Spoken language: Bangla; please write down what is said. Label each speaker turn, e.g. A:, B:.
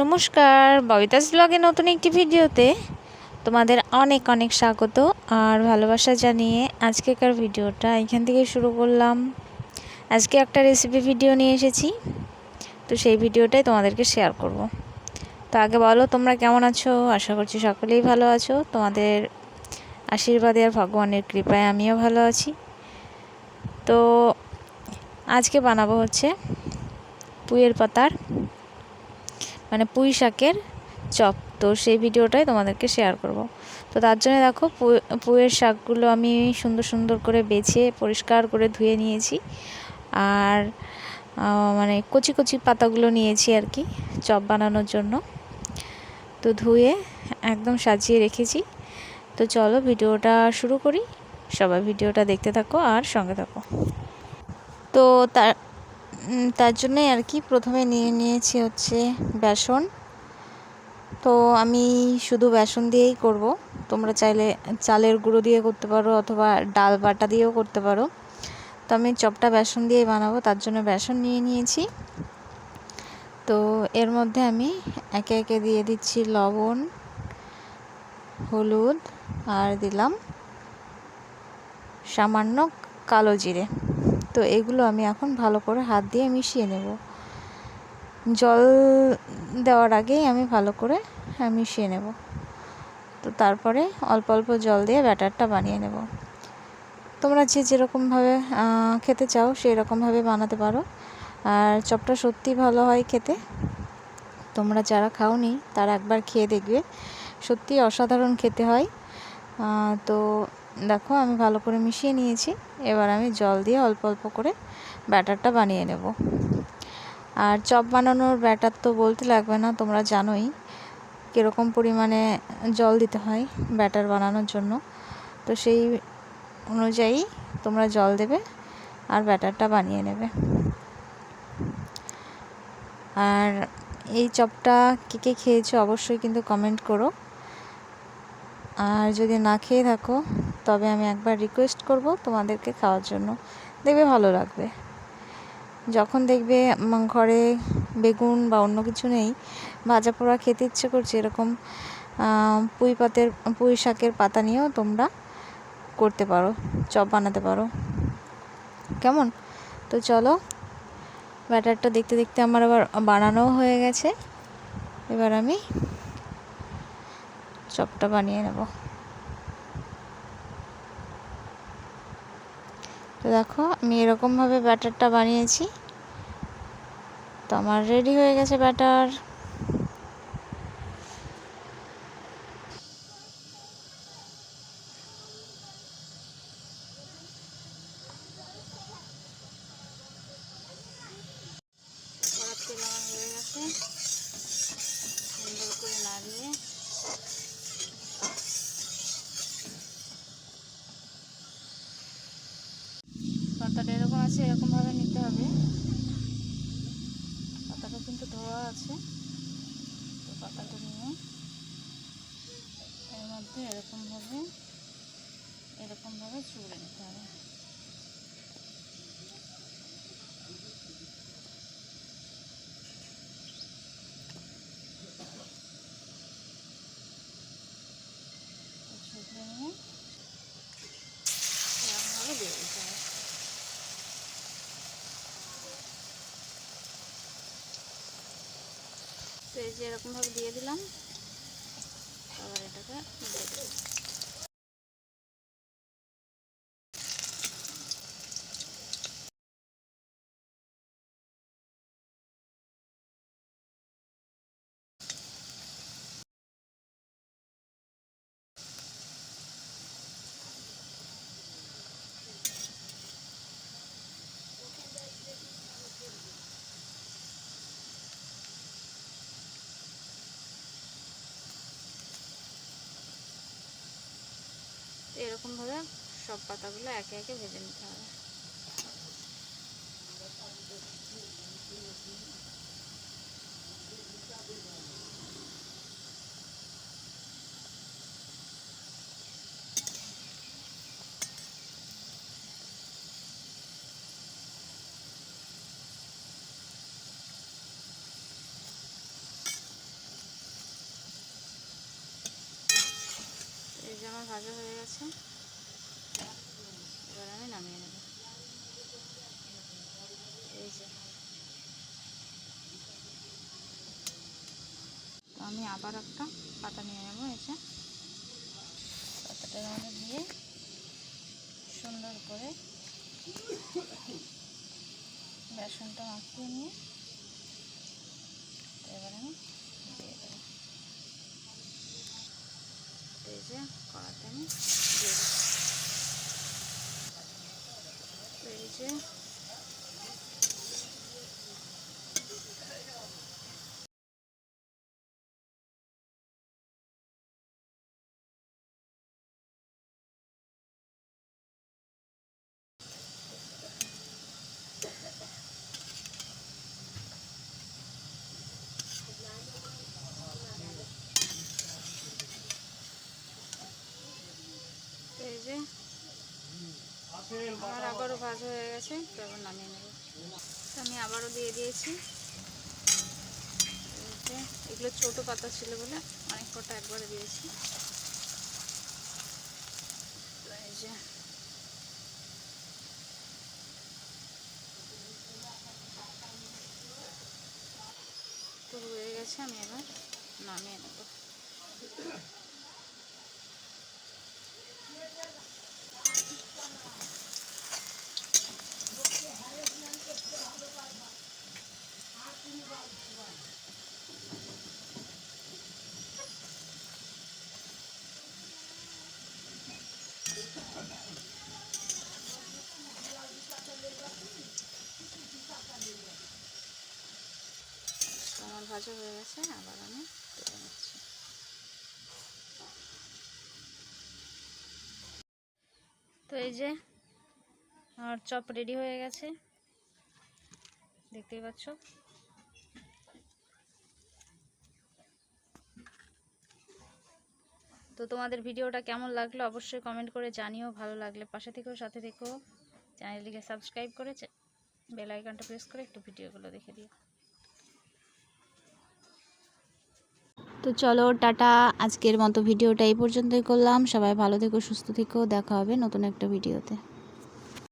A: নমস্কার, ববিতাস ব্লগে নতুন একটি ভিডিওতে তোমাদের অনেক অনেক স্বাগত আর ভালোবাসা জানিয়ে আজকেকার ভিডিওটা এখান থেকে শুরু করলাম। আজকে একটা রেসিপি ভিডিও নিয়ে এসেছি, তো সেই ভিডিওটাই তোমাদেরকে শেয়ার করব। তো আগে বলো, তোমরা কেমন আছো? আশা করছি সকলেই ভালো আছো। তোমাদের আশীর্বাদে আর ভগবানের কৃপায় আমিও ভালো আছি। তো আজকে বানাবো হচ্ছে পুয়ের পাতার মানে পুঁই শাকের চপ। তো সেই ভিডিওটাই তোমাদেরকে শেয়ার করব। তো তার জন্য দেখো পুঁয়ের শাকগুলো আমি সুন্দর সুন্দর করে বেছে, পরিষ্কার করে ধুয়ে নিয়েছি। আর মানে কচি কচি পাতাগুলো নিয়েছি আর কি চপ বানানোর জন্য। তো ধুয়ে একদম সাজিয়ে রেখেছি। তো চলো ভিডিওটা শুরু করি। সবাই ভিডিওটা দেখতে থাকো আর সঙ্গে থাকো। তো তার তার জন্যই আর কি প্রথমে নিয়ে নিয়েছি হচ্ছে বেসন। তো আমি শুধু বেসন দিয়েই করব। তোমরা চাইলে চালের গুঁড়ো দিয়ে করতে পারো অথবা ডাল বাটা দিয়েও করতে পারো। তো আমি চপটা বেসন দিয়েই বানাবো, তার জন্য বেসন নিয়ে নিয়েছি। তো এর মধ্যে আমি একে একে দিয়ে দিচ্ছি লবণ, হলুদ আর দিলাম সামান্য কালো জিরে। তো এগুলো আমি এখন ভালো করে হাত দিয়ে মিশিয়ে নেব। জল দেওয়ার আগেই আমি ভালো করে মিশিয়ে নেব। তো তারপরে অল্প অল্প জল দিয়ে ব্যাটারটা বানিয়ে নেব। তোমরা যে যেরকমভাবে খেতে চাও সেই রকমভাবে বানাতে পারো। আর চপটা সত্যি ভালো হয় খেতে। তোমরা যারা খাওনি তারা একবার খেয়ে দেখবে। সত্যি অসাধারণ খেতে হয়। তো দেখো, আমি ভালো করে মিশিয়ে নিয়েছি। এবার আমি জল দিয়ে অল্প অল্প করে ব্যাটারটা বানিয়ে নেব। আর চপ বানানোর ব্যাটার তো বলতে লাগবে না, তোমরা জানোই কীরকম পরিমাণে জল দিতে হয় ব্যাটার বানানোর জন্য। তো সেই অনুযায়ী তোমরা জল দেবে আর ব্যাটারটা বানিয়ে নেবে। আর এই চপটা কে কে খেয়েছো অবশ্যই কিন্তু কমেন্ট করো। আর যদি না খেয়ে থাকো, তবে আমি একবার রিকোয়েস্ট করব তোমাদেরকে খাওয়ার জন্য। দেখবে ভালো লাগবে। যখন দেখবে ঘরে বেগুন বা অন্য কিছু নেই, ভাজা পোড়া খেতে ইচ্ছে করছে, এরকম পুঁই পাতের, পুঁই শাকের পাতা নিয়েও তোমরা করতে পারো, চপ বানাতে পারো। কেমন? তো চলো, ব্যাটারটা দেখতে দেখতে আমার আবার বানানোও হয়ে গেছে। এবার আমি চপটা বানিয়ে নেব। তো দেখো, আমি এরকমভাবে ব্যাটারটা বানিয়েছি। তো আমার রেডি হয়ে গেছে ব্যাটার। পাতাটা এরকম আছে, এরকমভাবে নিতে হবে। পাতাটা কিন্তু ধোয়া আছে। তো পাতাটা নিয়ে এর মধ্যে এরকমভাবে এরকমভাবে চুড়ে নিতে হবে। তো এই যে এরকমভাবে দিয়ে দিলাম। আবার এটাকে দিয়ে দেবো এরকমভাবে সব পাতাগুলো একে একে ভেজে নিতে হবে। যে আমার ভাজা হয়ে গেছে, এবার আমি নামিয়ে নেব। এই যে। আমি আবার একটা পাতা নিয়ে নেব, এই যে। পাতাটার দিয়ে সুন্দর করে বেসনটা মাখিয়ে নিয়ে এবার আমি দিয়ে দেবো এই যে কড়াতে আমি দিয়ে দিচ্ছি। এই যে তো এই যে আমার আবারও ভাজা হয়ে গেছে তো এবার নামিয়ে নেব। আমি আবারও দিয়ে দিয়েছি। এগুলো ছোটো পাতা ছিল বলে অনেক কটা একবারে দিয়েছি। তো হয়ে গেছে, আমি এবার নামিয়ে নেব তো আমার ভাজা হয়ে গেছে, আবার আমি তুলে নিচ্ছি তো এই যে আমার চপ রেডি হয়ে গেছে, দেখতেই পাচ্ছ। তো তোমাদের ভিডিওটা কেমন লাগল অবশ্যই কমেন্ট করে জানিও, ভালো লাগলে পাশে থেকেও সাথে থেকেও চ্যানেলটিকে সাবস্ক্রাইব করে বেল আইকনটা প্রেস করে একটু ভিডিওগুলো দেখে দিও। তো চলো, টাটা। আজকের মতো ভিডিওটা এই পর্যন্তই করলাম। সবাই ভালো থেকো, সুস্থ থেকো। দেখা হবে নতুন একটা ভিডিওতে।